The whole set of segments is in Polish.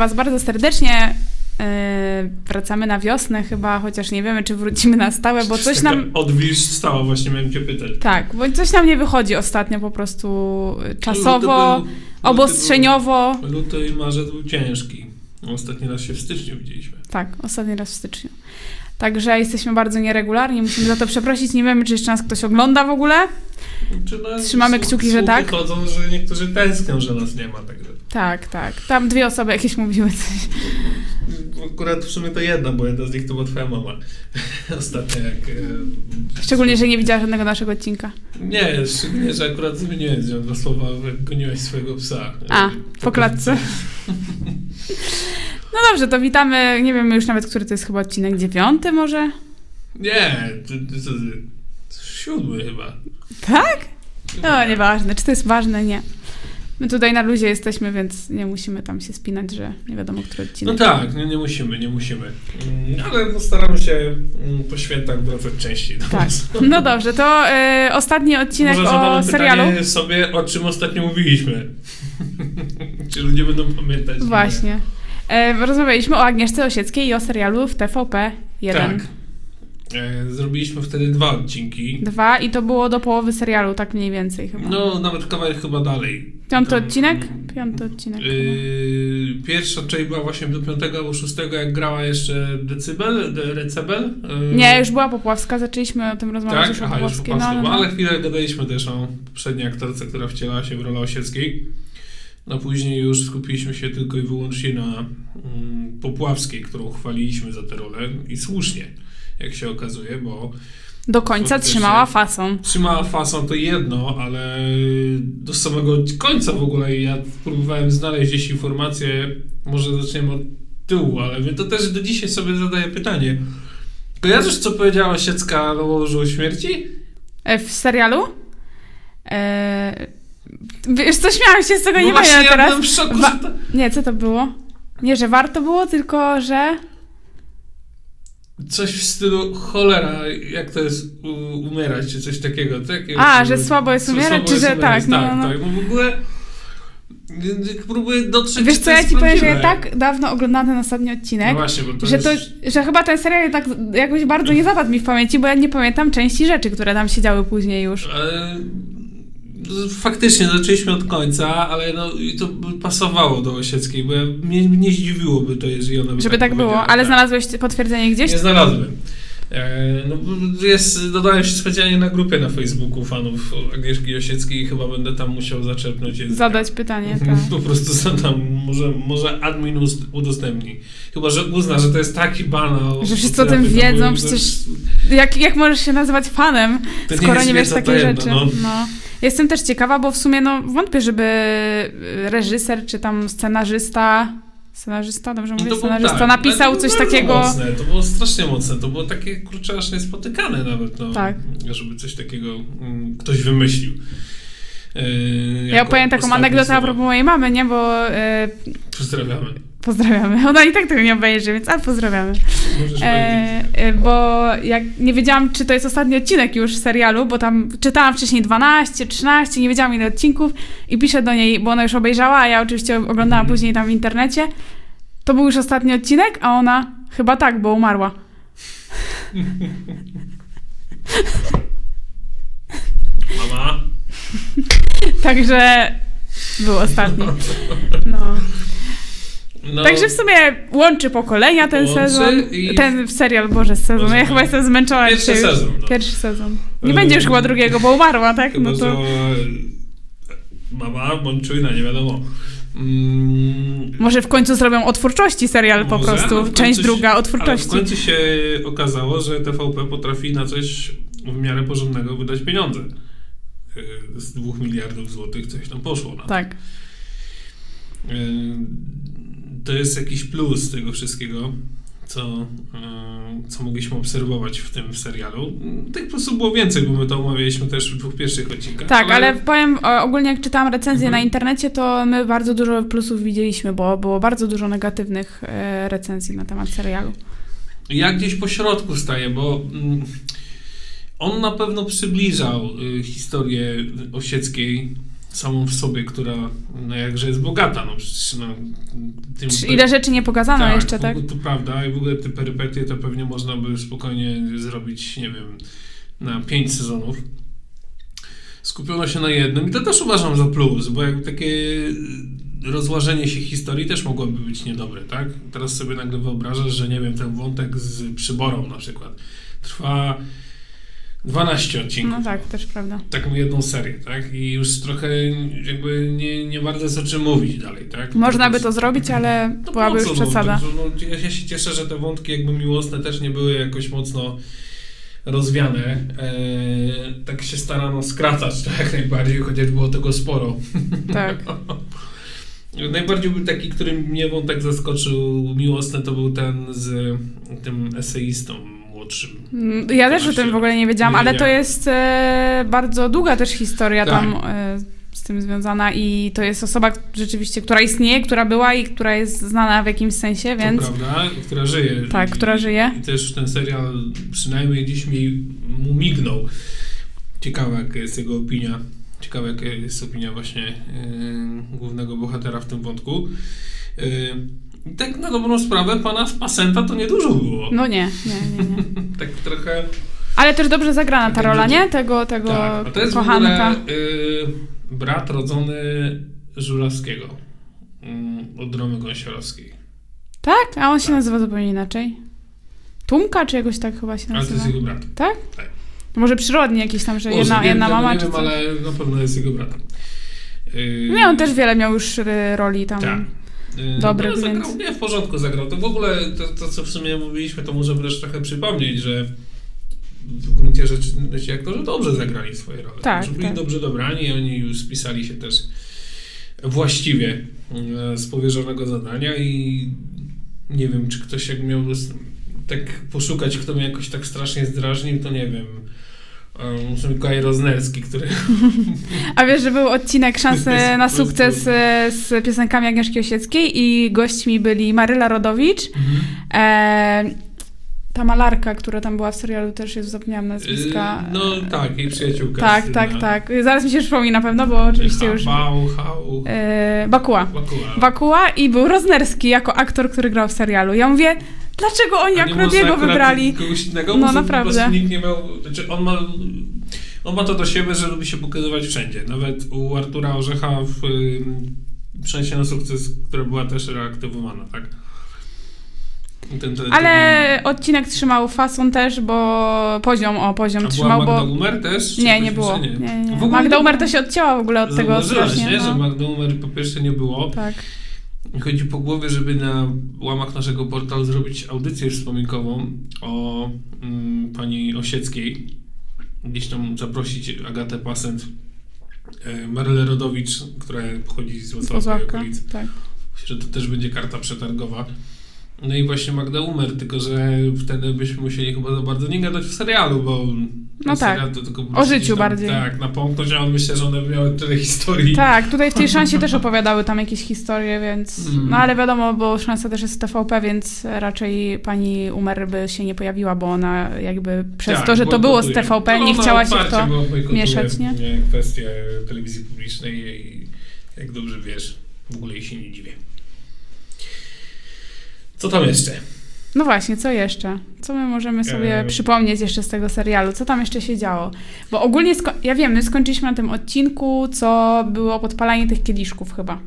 Was bardzo serdecznie. Yy, wracamy na wiosnę chyba, chociaż nie wiemy, czy wrócimy na stałe, bo coś nam... Odwilż stała, właśnie miałem cię pytać. Tak, bo coś nam nie wychodzi ostatnio po prostu y, czasowo, Luty był- obostrzeniowo. Luty, był, luty i marzec był ciężki. Ostatni raz się w styczniu widzieliśmy. Tak, ostatni raz w styczniu. Także jesteśmy bardzo nieregularni, musimy za to przeprosić. Nie wiemy, czy jeszcze nas ktoś ogląda w ogóle. Trzymamy kciuki, że tak. chodzą, że niektórzy tęsknią, że nas nie ma. Także. Tak, tak. Tam dwie osoby jakieś mówiły coś. Akurat w sumie to jedna, bo jedna z nich to była twoja mama. Ostatnio jak... e, Szczególnie, że nie widziała żadnego naszego odcinka. Nie, szczególnie, że akurat zmieniłem z nią dwa słowa, jak goniłeś swojego psa. A, po klatce. No dobrze, to witamy. Nie wiem już nawet, który to jest chyba odcinek dziewiąty może? Nie, to, to, to, to siódmy chyba. Tak? No, nieważne. Czy to jest ważne? Nie. My tutaj na luzie jesteśmy, więc nie musimy tam się spinać, że nie wiadomo, który No odcinek. tak, nie, nie musimy, nie musimy. Mm, Ale postaramy się mm, po świętach wracać częściej do Tak. was. No dobrze, to y, ostatni odcinek Może o serialu. pytanie sobie, o czym ostatnio mówiliśmy. Czy ludzie będą pamiętać? Właśnie. E, rozmawialiśmy o Agnieszce Osieckiej i o serialu w TVP 1. Tak. E, zrobiliśmy wtedy dwa odcinki. Dwa i to było do połowy serialu, tak mniej więcej chyba. No, nawet kawałek chyba dalej. Piąty Tam, odcinek? Piąty odcinek. Yy, pierwsza część była właśnie do piątego albo szóstego, jak grała jeszcze Decybel, de, Recebel. Yy, Nie, już była Popławska, zaczęliśmy o tym rozmawiać Tak, już aha, już po Popławskiej. polsku, No, no, ale no. chwilę gadaliśmy też o poprzedniej aktorce, która wcielała się w rolę Osieckiej. No później już skupiliśmy się tylko i wyłącznie na mm, Popławskiej, którą chwaliliśmy za tę rolę i słusznie, jak się okazuje, bo Do końca trzymała fason. trzymała fasą to jedno, ale do samego końca w ogóle ja próbowałem znaleźć gdzieś informacje, może zaczniemy od tyłu, ale to też do dzisiaj sobie zadaję pytanie. Kojarzysz, co powiedziała Osiecka na łożu śmierci? E, w serialu? E, wiesz co, śmiałam się z tego, No nie pamiętam ja teraz. byłem w szoku, Wa- to... Nie, co to było? Nie, że warto było, tylko że... Coś w stylu cholera, jak to jest umierać, czy coś takiego. Takiego A, że słabo jest umierać, czy jest że umierać, tak, no, tak, no. tak. No w ogóle próbuję dotrzeć, Wiesz co, ja jest ci powiem, że ja tak dawno oglądałam ten ostatni No odcinek, właśnie, bo to że, jest... to, że chyba ten serial tak jakoś bardzo nie zapadł mi w pamięci, bo ja nie pamiętam części rzeczy, które tam się działy później już. E, Faktycznie zaczęliśmy od końca, ale no, i to by pasowało do Osieckiej, bo ja, mnie nie zdziwiłoby to, jeżeli ona by Żeby tak było, powiedziała, ale tak. znalazłeś potwierdzenie gdzieś? Nie znalazłem. E, No, jest, dodałem się specjalnie na grupie na Facebooku fanów Agnieszki Osieckiej i chyba będę tam musiał zaczerpnąć języka. Zadać pytanie, tak. Po prostu zadam, może, może admin udostępni. Chyba, że uzna, że to jest taki banał. Że wszyscy o tym wiedzą, przecież Jak, jak możesz się nazywać fanem, nie skoro jest nie wiesz takiej tajemna, rzeczy? no. No. Jestem też ciekawa, bo w sumie no, wątpię, żeby reżyser czy tam scenarzysta, scenarzysta, dobrze mówię, No było scenarzysta tak, napisał coś takiego... Mocne, to było strasznie mocne. To było takie kurczę aż niespotykane nawet. No, Tak. Żeby coś takiego mm, ktoś wymyślił. Yy, Ja opowiem taką anegdotę a propos mojej mamy, nie, bo e, Pozdrawiamy. Pozdrawiamy. Ona i tak tego nie obejrzy, więc ale pozdrawiamy. E, e, bo jak nie wiedziałam, czy to jest ostatni odcinek już serialu, bo tam czytałam wcześniej 12, 13, nie wiedziałam ile odcinków i piszę do niej, bo ona już obejrzała, a ja oczywiście oglądałam Mhm. później tam w internecie. To był już ostatni odcinek, a ona chyba tak, bo umarła. Mama. Także był ostatni. No. No, Także w sumie łączy pokolenia ten Łączy sezon. i- Ten serial, Boże, sezon. Boże, ja chyba no. jestem zmęczona Pierwszy dzisiaj sezon. No. Pierwszy sezon. Nie Ale- będzie już chyba drugiego, bo umarła, tak? Chyba, No to... że mama bądź czujna, nie wiadomo. Mm, Może w końcu zrobią o twórczości serial po Może, prostu. ale w Część końcu druga się- o twórczości. w końcu się okazało, że TVP potrafi na coś w miarę porządnego wydać pieniądze. Yy, Z dwóch miliardów złotych coś tam poszło na to. Tak. Yy, To jest jakiś plus tego wszystkiego, co, yy, co mogliśmy obserwować w tym serialu. Tych plusów było więcej, bo my to omawialiśmy też w dwóch pierwszych odcinkach. Tak, ale, powiem o, ogólnie jak czytałam recenzje Mhm. na internecie, to my bardzo dużo plusów widzieliśmy, bo było bardzo dużo negatywnych e, recenzji na temat serialu. Ja gdzieś po środku staję, bo mm, on na pewno przybliżał y, historię Osieckiej samą w sobie, która no jakże jest bogata, no przecież no, tym, Czy ile rzeczy nie pokazano jeszcze, w tak? To prawda i w ogóle te perypetie to pewnie można by spokojnie zrobić, nie wiem, na pięć sezonów. Skupiono się na jednym i to też uważam za plus, bo jak takie rozłażenie się historii też mogłoby być niedobre, tak? Teraz sobie nagle wyobrażasz, że nie wiem, ten wątek z przyborą na przykład trwa 12 odcinków. No tak, też prawda. Taką jedną serię, tak? I już trochę jakby nie, nie bardzo jest o czym mówić dalej, tak? Można by to zrobić, ale No byłaby już no? przesada. Także, no, ja, ja się cieszę, że te wątki jakby miłosne też nie były jakoś mocno rozwiane. E, tak się starano skracać to jak najbardziej, chociaż było tego sporo. Tak. Najbardziej był taki, który mnie wątek zaskoczył miłosny, to był ten z tym eseistą młodszym. Mm, Ja też o tym w ogóle nie wiedziałam, Nie ale to wiedziałem. jest e, bardzo długa też historia Tak. tam e, z tym związana i to jest osoba rzeczywiście, która istnieje, która była i która jest znana w jakimś sensie, więc To prawda, która żyje. Tak, I, która żyje. I też ten serial przynajmniej gdzieś mi mu mignął. Ciekawa jaka jest jego opinia. Ciekawa jaka jest opinia właśnie yy, głównego bohatera w tym wątku. I tak na dobrą sprawę pana Spasenta to niedużo było. no nie, nie, nie, nie. Tak trochę... Ale też dobrze zagrana ta Tak, rola, będzie- nie? Tego, tego Tak, a to jest kochanka. w ogóle yy, brat rodzony Żurawskiego. Yy, od Romy Gąsiorowskiej. Tak? A on się Tak. nazywa zupełnie inaczej. Tumka, czy jakoś tak chyba się Ale to nazywa? jest jego brat. Tak? Tak. Może przyrodnie jakieś tam, że Może, jedna, jedna mama nie czy wiem, coś? ale na pewno jest jego bratem. Yy, Nie, on też wiele miał już y, roli tam. Tak. Yy, Dobrych, no, zagrał, Nie, w porządku zagrał. To w ogóle, to, to co w sumie mówiliśmy, to możemy też trochę przypomnieć, że w gruncie rzeczy ci aktorzy dobrze zagrali swoje role. Tak, Że byli tak. dobrze dobrani, oni już spisali się też właściwie yy, z powierzonego zadania i nie wiem, czy ktoś jak miał tak poszukać, kto mnie jakoś tak strasznie zdrażnił, to nie wiem. Może Mikołaj Roznerski, który A wiesz, że był odcinek Szansy Jest na sukces e, z piosenkami Agnieszki Osieckiej i gośćmi byli Maryla Rodowicz, e, ta malarka, która tam była w serialu, też już zapomniałam nazwiska. Yy, No tak, jej przyjaciółka. tak, słynna. tak, tak. Zaraz mi się przypomni na pewno, bo oczywiście już... Hał, hał, E, Bakuła. Bakuła. Bakuła i był Roznerski jako aktor, który grał w serialu. Ja mówię, dlaczego oni akurat jego wybrali? Kogoś innego, No, naprawdę. Po nikt nie miał, znaczy on ma, on ma to do siebie, że lubi się pokazywać wszędzie. Nawet u Artura Orzecha w y, Szczęście na sukces, która była też reaktywowana, tak? Ten, ten, Ale odcinek trzymał fason też, bo poziom, o poziom A była trzymał, Magda bo... Umer też? Nie, nie było. Nie, nie. Magda Umer to się odcięła w ogóle od tego strasznie. nie? Że No. Magda Umer po pierwsze nie było. Tak. Chodzi po głowie, żeby na łamach naszego portalu zrobić audycję wspominkową o mm, pani Osieckiej. Gdzieś tam zaprosić Agatę Pasent, e, Marylę Rodowicz, która pochodzi z Pozławka. okolic. Tak. Myślę, że to też będzie karta przetargowa. No i właśnie Magda Umer, tylko że wtedy byśmy musieli chyba za bardzo nie gadać w serialu, bo No tak. O życiu tam, bardziej. Tak, napomknąć, a on myślę, że one miały tyle historii. Tak, tutaj w tej szansie też opowiadały tam jakieś historie, więc. Mm. No ale wiadomo, bo szansa też jest TVP, więc raczej pani Umer by się nie pojawiła, bo ona jakby przez Tak, to, że to było z. TVP, No, nie chciała się w to. mieszać, nie? kwestie telewizji publicznej i jak dobrze wiesz, w ogóle jej się nie dziwię. Co tam jeszcze? No właśnie, co jeszcze? Co my możemy sobie Eee. przypomnieć jeszcze z tego serialu? Co tam jeszcze się działo? Bo ogólnie, ja wiem, my skończyliśmy na tym odcinku, co było podpalanie tych kieliszków chyba.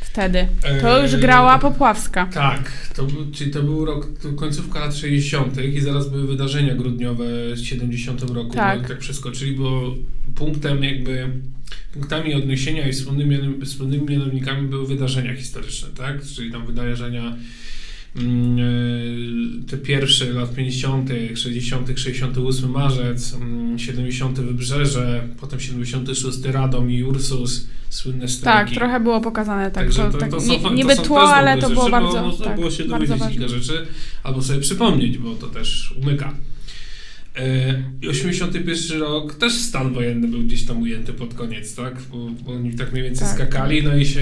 Wtedy. To już grała Popławska. Tak, to był, czyli to był rok, to końcówka lat 60. i zaraz były wydarzenia grudniowe w 70 roku. Tak. Tak przeskoczyli, bo punktem jakby, punktami odniesienia i wspólnymi, wspólnymi mianownikami były wydarzenia historyczne, tak? Czyli tam wydarzenia te pierwsze lat 50., 60., 68 marzec, mm, 70 Wybrzeże, potem 76 Radom i Ursus, słynne Tak, strajki. trochę było pokazane tak. Także to, to, tak to są, nie, to niby są tło, ale to było rzeczy, bardzo, Bo można tak, było się bardzo dowiedzieć kilka rzeczy, albo sobie przypomnieć, bo to też umyka. E, I 81 rok, też stan wojenny był gdzieś tam ujęty pod koniec, tak? Bo, bo oni tak mniej więcej Tak. skakali, no i się,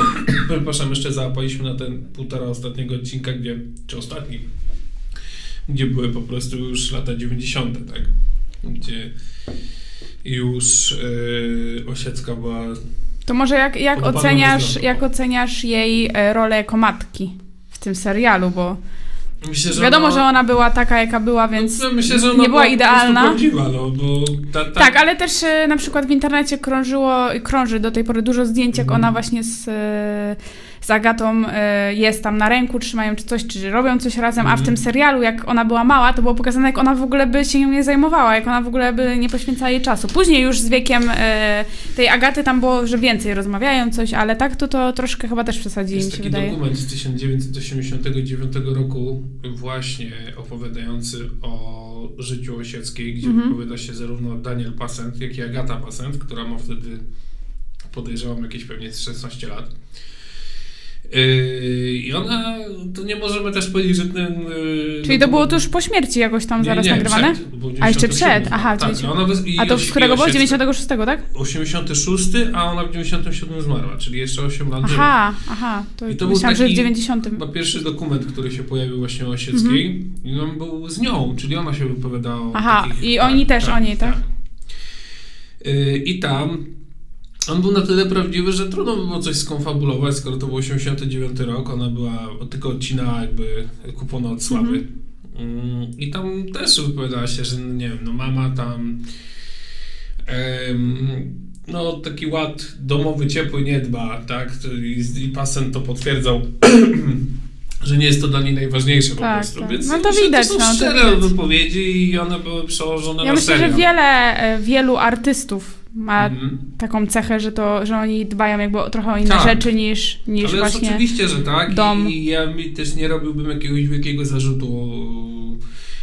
przepraszam, jeszcze załapaliśmy na ten półtora ostatniego odcinka, gdzie, czy ostatni, gdzie były po prostu już lata 90., tak? Gdzie już yy, Osiecka była... To może jak, jak, oceniasz, jak oceniasz jej e, rolę jako matki w tym serialu, bo Myślę, że wiadomo, ona, że ona była taka, jaka była, więc no, myślę, że ona nie była po prostu idealna. prawdziwa, no, bo ta, ta, Tak, ale też e, na przykład w internecie krążyło, krąży do tej pory dużo zdjęć, jak Mhm. ona właśnie z, e, z Agatą e, jest tam na ręku, trzymają czy coś, czy robią coś razem, a w Mhm. tym serialu, jak ona była mała, to było pokazane, jak ona w ogóle by się nią nie zajmowała, jak ona w ogóle by nie poświęcała jej czasu. Później już z wiekiem e, tej Agaty tam było, że więcej rozmawiają coś, ale tak to to troszkę chyba też przesadzili, mi Jest się taki wydaje. dokument z 1989 roku, właśnie opowiadający o życiu Osieckiej, gdzie Mhm. wypowiada się zarówno Daniel Passent, jak i Agata Passent, która ma wtedy, podejrzewam, jakieś pewnie 16 lat. Yy, I ona, to nie możemy też powiedzieć, że ten... yy, Czyli to było tuż po śmierci jakoś tam nie, zaraz nie, nagrywane? Przed, to było A jeszcze 97, przed, aha, tak, 90. ona bez, i A to z którego było? Osiecka. 96, tak? 86, a ona w 97 zmarła, czyli jeszcze 8 lat żyła. Aha, aha. To, I to był myślałam, że w taki- 90. Chyba pierwszy dokument, który się pojawił właśnie o Osieckiej Mhm. i on był z nią, czyli ona się wypowiadała Aha, takich, i oni też o niej, tak? Yy, I tam on był na tyle prawdziwy, że trudno by było coś skonfabulować, skoro to był 89 rok, ona była tylko odcinała jakby kupony od sławy. Mm, I tam też wypowiadała się, że no nie wiem, no mama tam em, no taki ład domowy, ciepły nie dba, tak? To I, i pasent to potwierdzał, że nie jest to dla niej najważniejsze po Tak, prostu. tak. Więc No to widać, To są no, to szczere widać. wypowiedzi i one były przełożone Ja na myślę, serial. że wiele, e, wielu artystów ma Mhm. taką cechę, że to, że oni dbają jakby o trochę o inne Tak. rzeczy niż, niż Ale właśnie... oczywiście, że tak. dom. I ja mi też nie robiłbym jakiegoś wielkiego zarzutu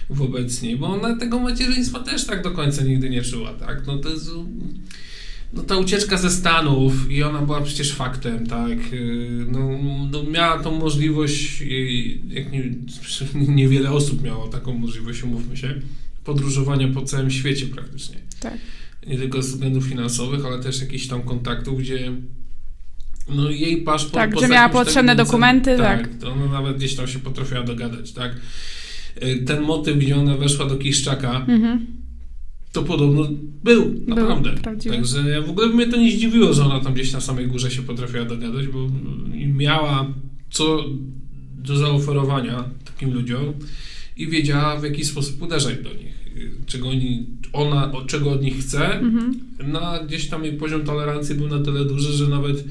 wobec niej, bo ona tego macierzyństwa też tak do końca nigdy nie czuła, tak? No to jest... No ta ucieczka ze Stanów i ona była przecież faktem, tak? Yy, No, no miała tą możliwość, jak nie, niewiele osób miało taką możliwość, umówmy się, podróżowania po całym świecie praktycznie. Tak. Nie tylko ze względów finansowych, ale też jakichś tam kontaktów, gdzie no jej paszport... Tak, że miała potrzebne dokumenty, tak. tak. To ona nawet gdzieś tam się potrafiła dogadać, tak. Y, Ten motyw, gdzie ona weszła do Kiszczaka, Mhm. to podobno był, naprawdę. prawdziwy. Także ja w ogóle mnie to nie zdziwiło, że ona tam gdzieś na samej górze się potrafiła dogadać, bo miała co do zaoferowania takim ludziom i wiedziała w jaki sposób uderzać do nich. Czego oni, ona, czego od nich chce, Mhm. na gdzieś tam jej poziom tolerancji był na tyle duży, że nawet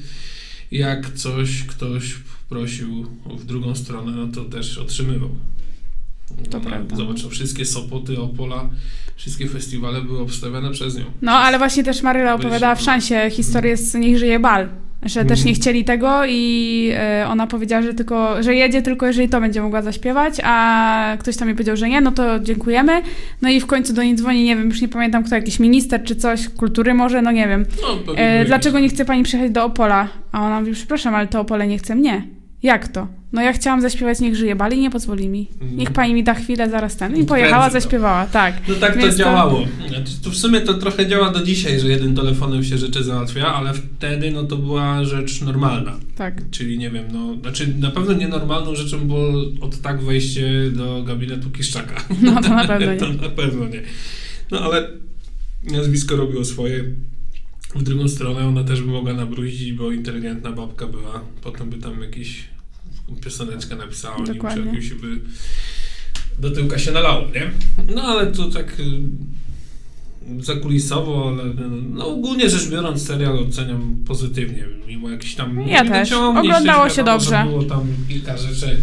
jak coś ktoś prosił w drugą stronę, no to też otrzymywał. To Ona- prawda. Zobacz, wszystkie Sopoty, Opola, wszystkie festiwale były obstawiane przez nią. No, ale właśnie też Maryla opowiadała w szansie historię z Niech żyje bal. Że też nie chcieli tego i e, ona powiedziała, że tylko, że jedzie tylko jeżeli to będzie mogła zaśpiewać, a ktoś tam jej powiedział, że nie, no to dziękujemy. No i w końcu do niej dzwoni, nie wiem, już nie pamiętam kto, jakiś minister czy coś, kultury może, no nie wiem. No, E, dlaczego nie chce pani przyjechać do Opola? A ona mówi, przepraszam, ale to Opole nie chce mnie. Jak to? No ja chciałam zaśpiewać Niech żyje bal i nie pozwoli mi. Mhm. Niech pani mi da chwilę, zaraz ten. I pojechała, zaśpiewała, tak. No tak to Więc to- działało. Znaczy, To w sumie to trochę działa do dzisiaj, że jednym telefonem się rzeczy załatwia, ale wtedy no to była rzecz normalna. Tak. Czyli nie wiem, no, znaczy na pewno nienormalną rzeczą było od tak wejście do gabinetu Kiszczaka. No to na pewno nie. to na pewno nie. No ale nazwisko robiło swoje. W drugą stronę ona też by mogła nabrudzić, bo inteligentna babka była. Potem by tam jakieś pioseneczkę napisała o nim, czy Dokładnie. jakimś by do tyłka się nalało, nie? No ale to tak y, zakulisowo, ale no ogólnie rzecz biorąc serial oceniam pozytywnie, mimo jakichś tam Ja też. Oglądało się wiadomo, że dobrze. Było tam kilka rzeczy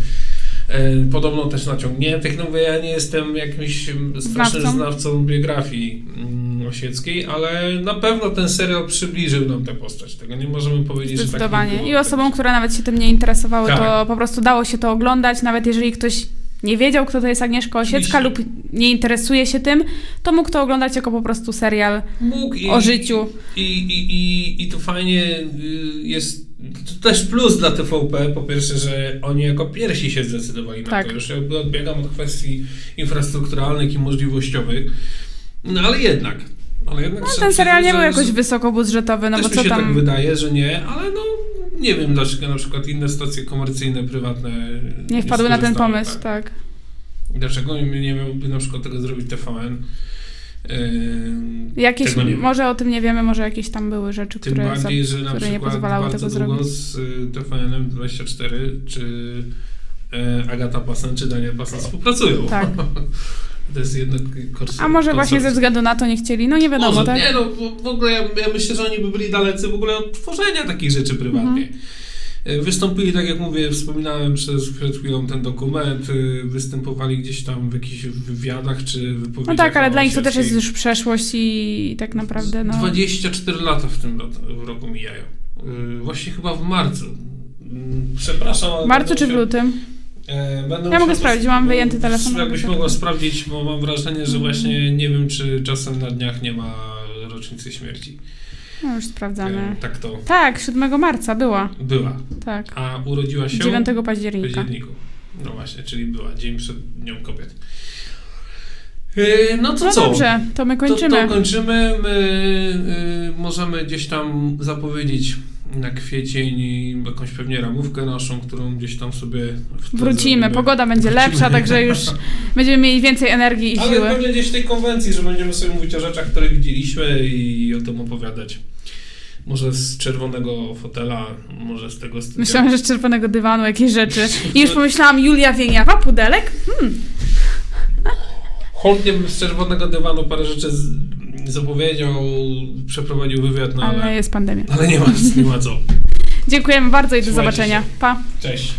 podobno też naciągniętych, no ja nie jestem jakimś strasznym Znawcą? znawcą biografii mm, Osieckiej, ale na pewno ten serial przybliżył nam tę postać. Tego nie możemy powiedzieć, że tak nie. I osobom, które nawet się tym nie interesowały, Tak. to po prostu dało się to oglądać, nawet jeżeli ktoś nie wiedział, kto to jest Agnieszka Osiecka lub nie interesuje się tym, to mógł to oglądać jako po prostu serial i, o życiu. I, i, i, I to fajnie y, jest. To też plus dla TVP, po pierwsze, że oni jako pierwsi się zdecydowali na Tak. to. Już jakby odbiegam od kwestii infrastrukturalnych i możliwościowych. No ale jednak. Ale jednak No, ten serial nie był jakoś wysokobudżetowy, no też bo mi co się tak tam... wydaje, że nie, ale no nie wiem dlaczego na przykład inne stacje komercyjne, prywatne Nie wpadły na ten pomysł, tak. Dlaczego nie nie miałby na przykład tego zrobić TVN? Jakieś, może o tym nie wiemy, może jakieś tam były rzeczy, Tym które, za, bardziej, że na które nie pozwalały tego zrobić. z y, TVN-em 24 czy e, Agata Pasen czy Daniel Pasen współpracują. Tak. to jest jedno kors- A może właśnie ze konsorcjum. względu na to nie chcieli, no nie wiadomo, Może, tak? nie no, w- w ogóle ja, ja myślę, że oni by byli dalecy w ogóle od tworzenia takich rzeczy prywatnie. Mhm. E, Wystąpili, tak jak mówię, wspominałem przez, przed chwilą ten dokument, y, występowali gdzieś tam w jakichś wywiadach czy wypowiedziach. No tak, ale dla nich to też jest już przeszłość i tak naprawdę, no... 24 lata w tym roku mijają. Y, Właśnie chyba w marcu. Mm, Przepraszam. W marcu czy w lutym? E, będę Ja mogę sprawdzić, mam bo- wyjęty telefon, mogę Jakbyś mogła sprawdzić, bo mam wrażenie, że właśnie nie wiem, czy czasem na dniach nie ma rocznicy śmierci. No już sprawdzamy. E, Tak to Tak, 7 marca była, była. tak. A urodziła się 9 w października. październiku. No właśnie, czyli była dzień przed Dnią Kobiet. E, No to No co? dobrze, to my kończymy. To, to kończymy. My y, możemy gdzieś tam zapowiedzieć na kwiecień jakąś pewnie ramówkę naszą, którą gdzieś tam sobie Wrócimy, pogoda będzie Wrócimy. lepsza, także już będziemy mieli więcej energii i Ale siły. pewnie gdzieś w tej konwencji, że będziemy sobie mówić o rzeczach, które widzieliśmy i o tym opowiadać. Może z czerwonego fotela, może z tego studia. Myślałam, że z czerwonego dywanu jakieś rzeczy. I już pomyślałam, Julia Wieniawa, pudelek? Chętnie bym z czerwonego dywanu parę rzeczy z, zapowiedział, przeprowadził wywiad, no ale, Ale jest pandemia. ale nie, ma, nie ma co. Dziękujemy bardzo i do Trzymajcie zobaczenia. się. Pa. Cześć.